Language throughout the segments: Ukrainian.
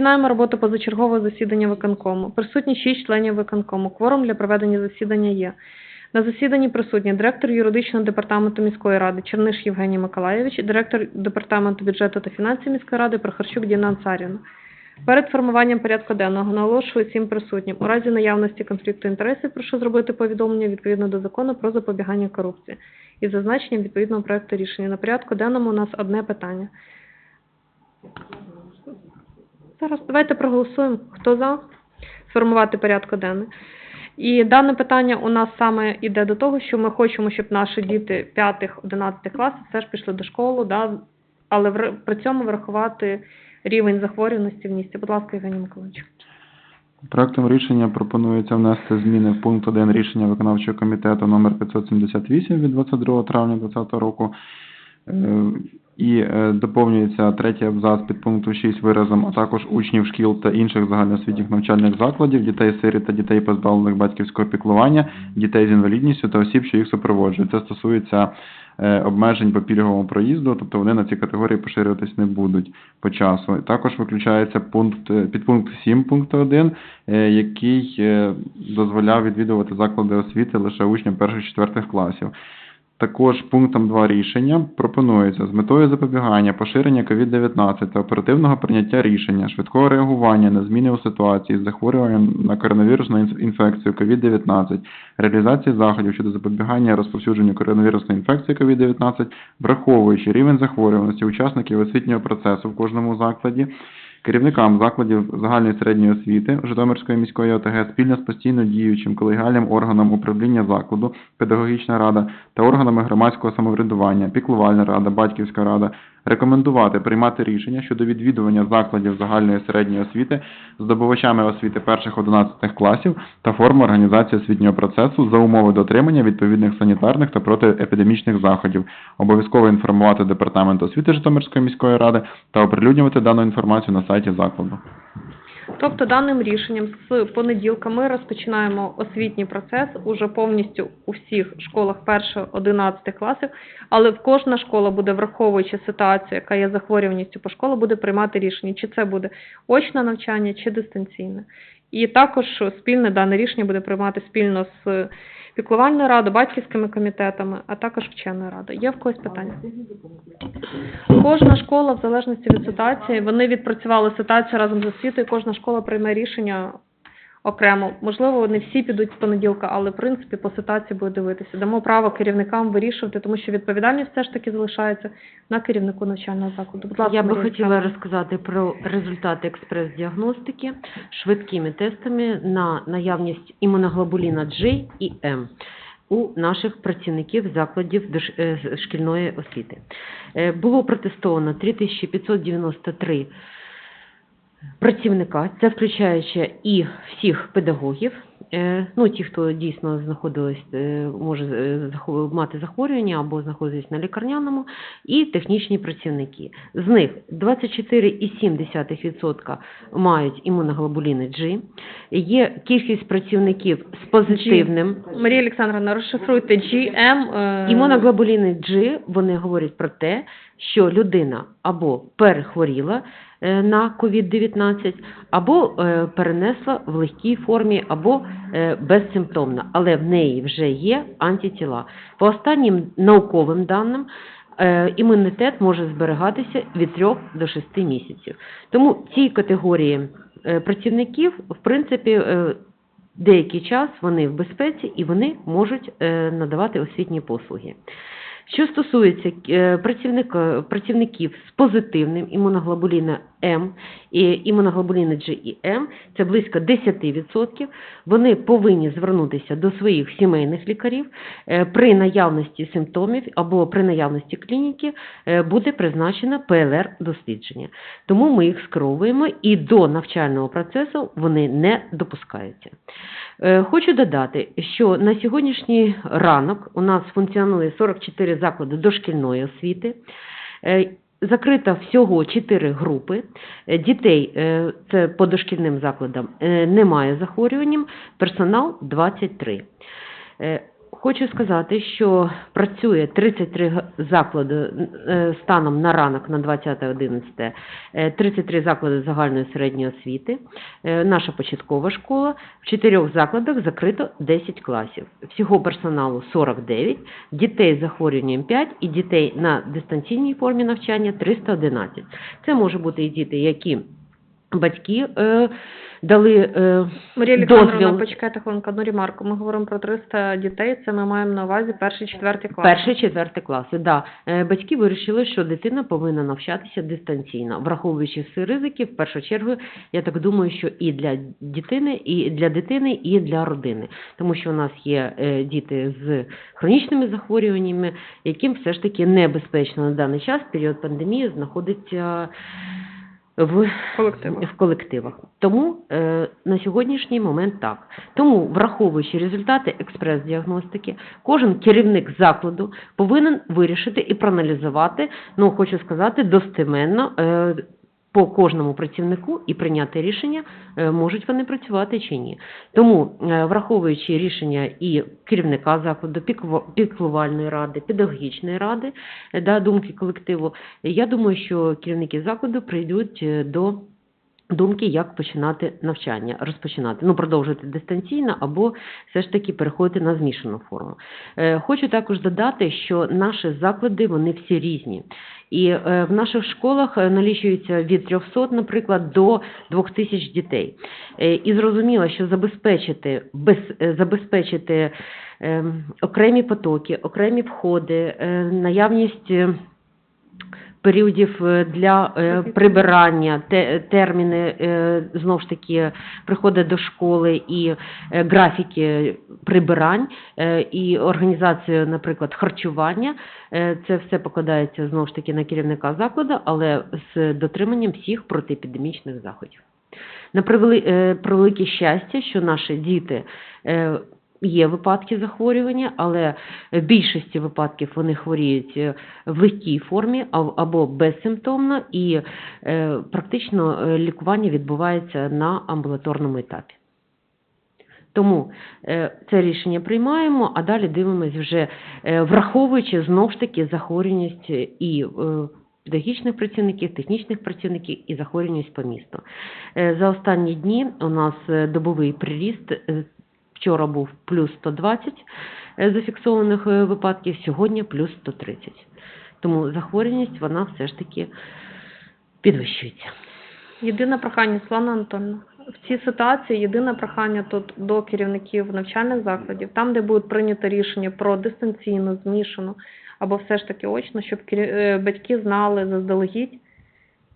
Розпочинаємо роботу позачергового засідання виконкому. Присутні 6 членів виконкому. Кворум для проведення засідання є. На засіданні присутні директор юридичного департаменту міської ради Черниш Євгеній Миколайович, директор департаменту бюджету та фінансів міської ради Прохорчук Діна Ансарівна. Перед формуванням порядку денного наголошую всім присутнім. У разі наявності конфлікту інтересів прошу зробити повідомлення відповідно до закону про запобігання корупції із зазначенням відповідного проекту рішення. На порядку денному у нас одне питання. Зараз давайте проголосуємо. Хто за? Сформувати порядку денний. І дане питання у нас саме йде до того, що ми хочемо, щоб наші діти 5-11 класів все ж пішли до школи, да, але при цьому врахувати рівень захворюваності в місті. Будь ласка, Євгеній Миколаївич. Проектом рішення пропонується внести зміни в пункт 1 рішення виконавчого комітету номер 578 від 22 травня 2020 року. І е, доповнюється третій абзац під пункту 6 виразом, а також учнів шкіл та інших загальноосвітніх навчальних закладів, дітей сиріт та дітей позбавлених батьківського піклування, дітей з інвалідністю та осіб, що їх супроводжують. Це стосується е, обмежень по пільговому проїзду, тобто вони на ці категорії поширюватись не будуть по часу. Також виключається пункт е, підпункт 7 пункту 1, е, який дозволяв відвідувати заклади освіти лише учням перших-четвертих класів. Також пунктом 2 рішення пропонується з метою запобігання поширення COVID-19 та оперативного прийняття рішення, швидкого реагування на зміни у ситуації з захворюванням на коронавірусну інфекцію COVID-19, реалізації заходів щодо запобігання розповсюдженню коронавірусної інфекції COVID-19, враховуючи рівень захворюваності учасників освітнього процесу в кожному закладі, керівникам закладів загальної середньої освіти Житомирської міської ОТГ спільно з постійно діючим колегіальним органом управління закладу, педагогічна рада та органами громадського самоврядування, піклувальна рада, батьківська рада, рекомендувати приймати рішення щодо відвідування закладів загальної середньої освіти здобувачами освіти перших 11 класів та форму організації освітнього процесу за умови дотримання відповідних санітарних та протиепідемічних заходів, обов'язково інформувати департамент освіти Житомирської міської ради та оприлюднювати дану інформацію на сайті закладу. Тобто даним рішенням з понеділка ми розпочинаємо освітній процес уже повністю у всіх школах 1-11 класів, але кожна школа буде, враховуючи ситуацію, яка є захворюваністю по школі, буде приймати рішення, чи це буде очне навчання, чи дистанційне. І також спільне дане рішення буде приймати спільно з піклувальною радою, батьківськими комітетами, а також вченою радою. Є в когось питання? Кожна школа, в залежності від ситуації, вони відпрацювали ситуацію разом з освітою, кожна школа прийме рішення окремо. Можливо, не всі підуть з понеділка, але в принципі по ситуації буде дивитися. Дамо право керівникам вирішувати, тому що відповідальність все ж таки залишається на керівнику навчального закладу. Будь ласка, Я би хотіла розказати про результати експрес-діагностики швидкими тестами на наявність імуноглобуліна G і М у наших працівників закладів е, шкільної освіти. Е, Було протестовано 3593 працівника, це включаючи і всіх педагогів, е, ну ті, хто дійсно знаходились, е, може е, мати захворювання або знаходитись на лікарняному, і технічні працівники. З них 24,7% мають імуноглобуліни G. Є кількість працівників з позитивним Марія Олександровна, розшифруйте GM. е, Імуноглобуліни G, вони говорять про те, що людина або перехворіла е, на COVID-19, або е, перенесла в легкій формі, або е, безсимптомно, але в неї вже є антитіла. По останнім науковим даним, імунітет може зберігатися від 3 до 6 місяців. Тому ці категорії працівників, в принципі, деякий час вони в безпеці і вони можуть надавати освітні послуги. Що стосується е, працівників з позитивним імуноглобуліна М і імуноглобуліни G і М, це близько 10%, вони повинні звернутися до своїх сімейних лікарів. Е, При наявності симптомів або при наявності клініки е, буде призначено ПЛР-дослідження. Тому ми їх скеровуємо і до навчального процесу вони не допускаються. Е, Хочу додати, що на сьогоднішній ранок у нас функціонує 44 заклади дошкільної освіти. Е, Закрито всього 4 групи. Е, Дітей, е, це по дошкільним закладам, немає захворюванням, персонал 23. Е, хочу сказати, що працює 33 г- заклади е, станом на ранок на 20.11, е, 33 заклади загальної середньої освіти, е, наша початкова школа. В чотирьох закладах закрито 10 класів. Всього персоналу 49, дітей з захворюванням 5 і дітей на дистанційній формі навчання 311. Це може бути і діти, які батьки е, дали е, Марія дозвіл почекайте хвилинку, одну ремарку. Ми говоримо про 300 дітей, це ми маємо на увазі перший, четвертий клас. Перший, четвертий класи, да. Е, Батьки вирішили, що дитина повинна навчатися дистанційно, враховуючи всі ризики, в першу чергу, я так думаю, що і для дитини, і для дитини, і для родини. Тому що у нас є діти з хронічними захворюваннями, яким все ж таки небезпечно на даний час, період пандемії, знаходиться в Колективах. в колективах. Тому е, на сьогоднішній момент так. Тому, враховуючи результати експрес-діагностики, кожен керівник закладу повинен вирішити і проаналізувати, ну хочу сказати, достеменно е, по кожному працівнику і прийняти рішення, е, можуть вони працювати чи ні. Тому, е, враховуючи рішення і керівника закладу, піклувальної ради, педагогічної ради, е, да, думки колективу, я думаю, що керівники закладу прийдуть до думки, як починати навчання, розпочинати, ну продовжувати дистанційно або все ж таки переходити на змішану форму. Е, Хочу також додати, що наші заклади вони всі різні. І е, в наших школах е, налічується від 300, наприклад, до 2000 дітей. І зрозуміло, що забезпечити, без, забезпечити е, окремі потоки, окремі входи, наявність періодів е, для е, прибирання, терміни е, знову ж таки приходу до школи і графіки прибирань і організацію, наприклад, харчування. Це все покладається знову ж таки на керівника закладу, але з дотриманням всіх протиепідемічних заходів. На превели- превелике щастя, що наші діти є випадки захворювання, але в більшості випадків вони хворіють е, в легкій формі або безсимптомно, і е, практично е, лікування відбувається на амбулаторному етапі. Тому це рішення приймаємо, а далі дивимось вже, враховуючи знов ж таки захворюваність і педагогічних працівників, технічних працівників і захворюваність по місту. За останні дні у нас добовий приріст. Вчора був плюс 120 е, зафіксованих е, випадків, сьогодні плюс 130. Тому захворюваність вона все ж таки підвищується. Єдине прохання, Світлана Антонівна, в цій ситуації єдине прохання тут до керівників навчальних закладів, там, де буде прийнято рішення про дистанційну, змішану або все ж таки очно, щоб е, батьки знали заздалегідь,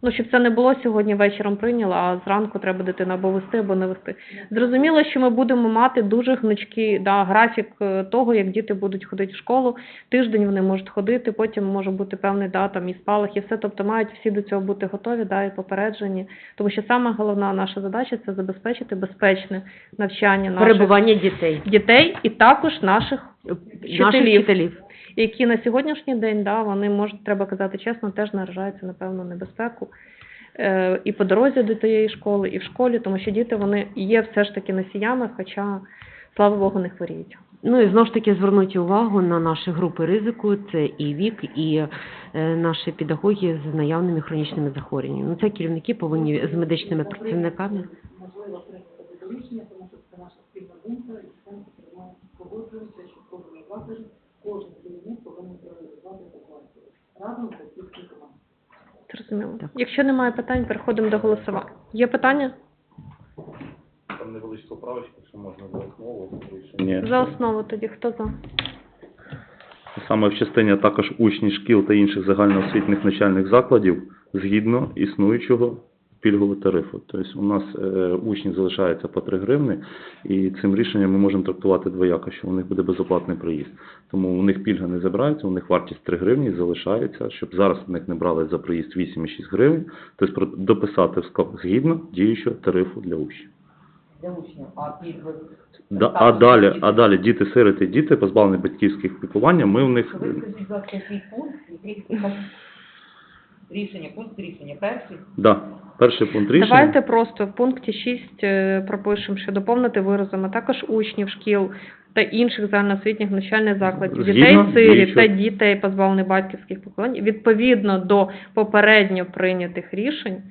ну, щоб це не було сьогодні вечором прийняло, а зранку треба дитину або вести, або не вести. Зрозуміло, що ми будемо мати дуже гнучкий да, графік е, того, як діти будуть ходити в школу. Тиждень вони можуть ходити, потім може бути певний да, там, і спалах, і все. Тобто мають всі до цього бути готові да, і попереджені. Тому що саме головна наша задача це забезпечити безпечне навчання наших Перебування дітей, дітей і також наших наших вчителів, вчителів. Які на сьогоднішній день, да, вони можуть, треба казати чесно, теж наражаються на певну небезпеку. Е, і по дорозі до тієї школи, і в школі, тому що діти вони є все ж таки носіями, хоча, слава Богу, не хворіють. Ну і знову ж таки звернути увагу на наші групи ризику, це і вік, і е, наші педагоги з наявними хронічними захворюваннями. Ну, це керівники повинні з медичними працівниками. можливо тому що це наша спільна думка, і потрібно погоджуємося, що в кожному закладі кожен керівник повинен реалізувати ситуацію разом з батьківською командою. Зрозуміло. Так. Якщо немає питань, переходимо до голосування. Є питання? Там невеличка правочка, якщо можна за основу Ні. За основу тоді хто за? Саме в частині а також учні шкіл та інших загальноосвітніх навчальних закладів згідно існуючого пільгового тарифу. Тобто у нас е, учні залишаються по 3 гривни, і цим рішенням ми можемо трактувати двояко, що у них буде безоплатний проїзд. Тому у них пільга не забирається, у них вартість 3 гривні залишається, щоб зараз у них не брали за проїзд 8,6 гривень, тобто дописати в склад згідно діючого тарифу для учнів. Для учнів, а пільги Да, а далі, а далі діти сироти, діти позбавлені батьківських піклування, ми в них ви скажіть, будь ласка, який пункт, який рішення, пункт рішення, перший, да, Перший пункт рішення. Давайте просто в пункті 6 е, пропишемо, що доповнити виразами також учнів шкіл та інших загальноосвітніх навчальних закладів, дітей сиріт та дітей, позбавлених батьківських поколінь, відповідно до попередньо прийнятих рішень,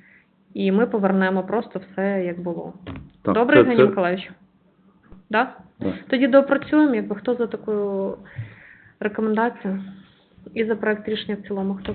і ми повернемо просто все, як було. Так, Добре, Євгеній це- Миколаївич? Да? Да. Тоді доопрацюємо, якби хто за таку рекомендацію і за проект рішення в цілому, хто за?